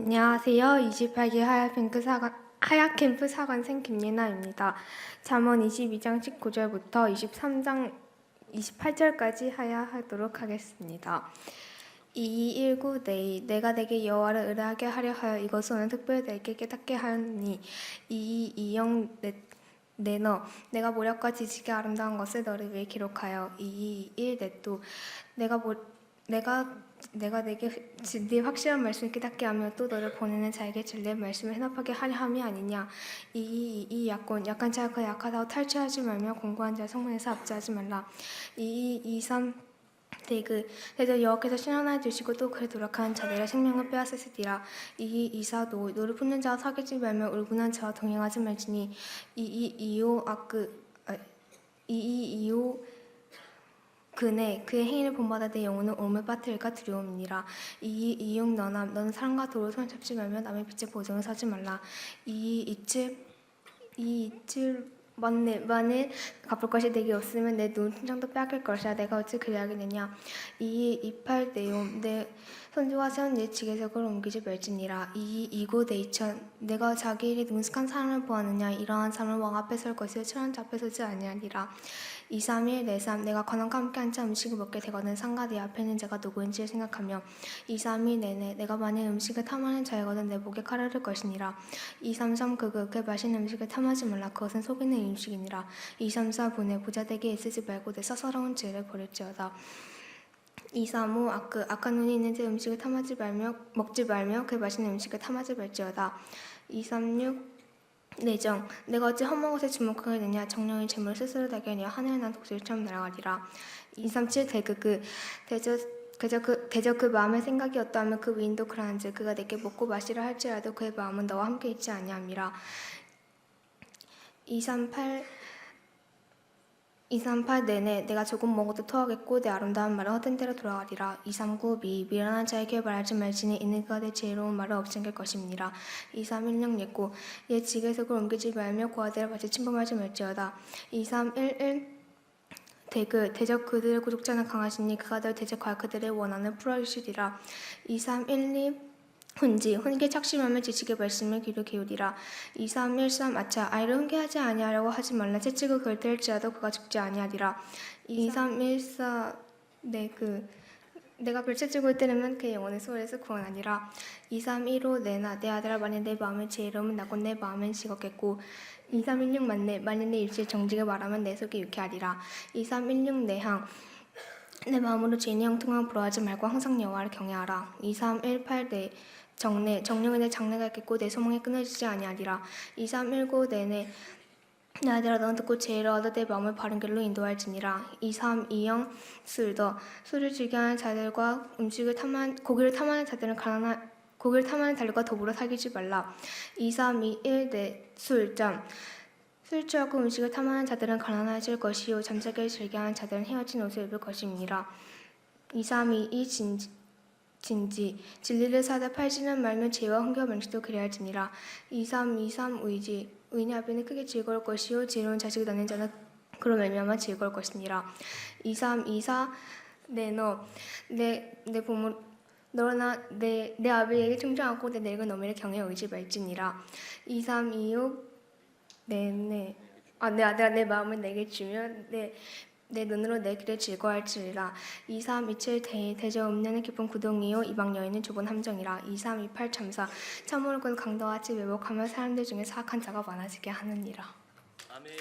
안녕하세요. 28기 하얗캠프 사관, 하얗캠프 사관생 김예나입니다. 잠언 22장 19절부터 23장 28절까지 하야 하도록 하겠습니다. 2219 네이 내가 내게 여호와를 의뢰하게 하려 하여 이것은 오늘 특별히 내게 깨닫게 하니 2220 내너 내가 모략과 지식의 아름다운 것을 너를 위해 기록하여 221 넷도 내가 모, 내가 내가 내게 지- 네 확실한 말씀을 깨닫게 하며 또 너를 보내는 자에게 진리의 말씀을 해답하게 하려 함이 아니냐. 이이 약혼 약한 자가 그 약하다고 탈취하지 말며 공고한 자 성문에서 압제하지 말라. 이이삼 대그 대저 여호와께서 신원하여 주시고 또 그를 노력하는 자들의 생명을 빼앗으시리라. 이이사 노 노를 품는 자와 사귀지 말며 울분한 자와 동행하지 말지니 이이 이오 아그 이이 이오 그네 그의 행위를 본받아 내 영혼은 올물 빠뜨릴까 두려움이니라. 이 이용 너나 너는 사랑과 도를 손 잡지 말며 남의 빛에 보증을 서지 말라. 이 이칠 이 이칠 만일 만일 갚을 것이 내게 없으면 내 눈 통장도 빼앗길 것이라 내가 어찌 그리하겠느냐. 이 이팔 내용 내 선조와 세운 내 지게석을 옮기지 말지니라. 이 이고 내이천 내가 자기 일에 능숙한 사람을 보았느냐. 이러한 사람은 왕 앞에 설 것이요. 천한 자 앞에 서지 아니하리라 2, 3, 1, 4, 3 내가 관원과 함께 앉아 음식을 먹게 되거든. 상가 내 앞에 있는 자가 누구인지를 생각하며 2, 3, 2 내내 내가 만일 음식을 탐하는 자이거든 내 목에 칼을 를 것이니라. 2, 3, 3 그그 그 맛있는 음식을 탐하지 말라. 그것은 속이는 음식이니라. 2, 3, 4 분의 부자되게 애쓰지 말고 내 사사로운 죄를 버릴지어다. 2, 3, 5 아그 악한 눈이 있는 제 음식을 탐하지 말며 먹지 말며 그 맛있는 음식을 탐하지 말지어다. 2, 3, 6 내정. 내가 어찌 험한 것에 주목하겠느냐? 정령이 재물을 스스로 달게하여 하늘에 난 독수리처럼 날아가리라. 237 대그그 대저 그저 그 대저 그 마음의 생각이 어떠하면 그 위인도 그러한즉 그가 내게 먹고 마시라 할지라도 그의 마음은 너와 함께 있지 아니함이라. 238 238 내내 내가 조금 먹어도 토하겠고 내 아름다운 말은 헛된 대로 돌아가리라. 239 미 미련한 자에게 말하지 말지니 이는 그가 내 지혜로운 말을 없챈길 것임니라 231 예고 옛 지게석을 옮기지 말며 고아들을 마치 침범하지 말지어다. 2311 대그 대적 그들의 구족자는 강하시니 그가 들 대적하여 그들의 원한을 풀어주시리라. 2312 훈지 훈계 착심하며 지식의 말씀을 귀로 기울이라 2313 아차 아이를 훈계하지 아니하려고 하지 말라. 채찍을 그을 때일지라도 그가 죽지 아니하리라. 2314 네그 내가 그를 채찍을 때리면 그의 영혼의 소홀에서 구원하니라. 2315 내나 내 아들아 만일 내 마음을 지혜로우면 나고 내 마음은 식었겠고. 2316 만내 만일 내 입술 정직을 말하면 내 속이 유쾌하리라. 2316 내향 내 마음으로 죄인의 형통함 부러워하지 말고 항상 여호와를 경외하라. 2318 내 정내 정령의 내 장래가 있겠고 내 소망이 끊어지지 아니하리라. 2319 내내 내 아들아 너는 듣고 제의를 얻어 내 마음을 바른 길로 인도할지니라. 2320 술더. 술을 즐겨하는 자들과 음식을 탐한 고기를 탐하는 자들은 가난한 고기를 탐하는 자들과 더불어 사귀지 말라. 2321 내 술점 술 취하고 음식을 탐하는 자들은 가난해질 것이요. 잠자기를 즐겨하는 자들은 헤어진 옷을 입을 것임니라 2322 진지 진지 진리를 사다 팔지는 말며 죄와 흥겨 명식도 그리할지니라. 2323 의지 의인의 아비는 크게 즐거울 것이요 지혜로운 자식을 낳는 자는 그로 말미암아 즐거울 것이니라. 2324 내너 내내 부모 너나 내, 내 아비에게 충성하고 내 늙은 어미를 경외 의지 말지니라. 2326 네네 아 내 아들아 내 마음을 내게 주면 내 내 눈으로 내 길을 즐거워할지라. 2327 대, 대저 음녀는 깊은 구덩이요 이방 여인은 좁은 함정이라. 2328 참사 참으로 그 강도같이 왜곡하며 사람들 중에 사악한 자가 많아지게 하느니라. 아멘.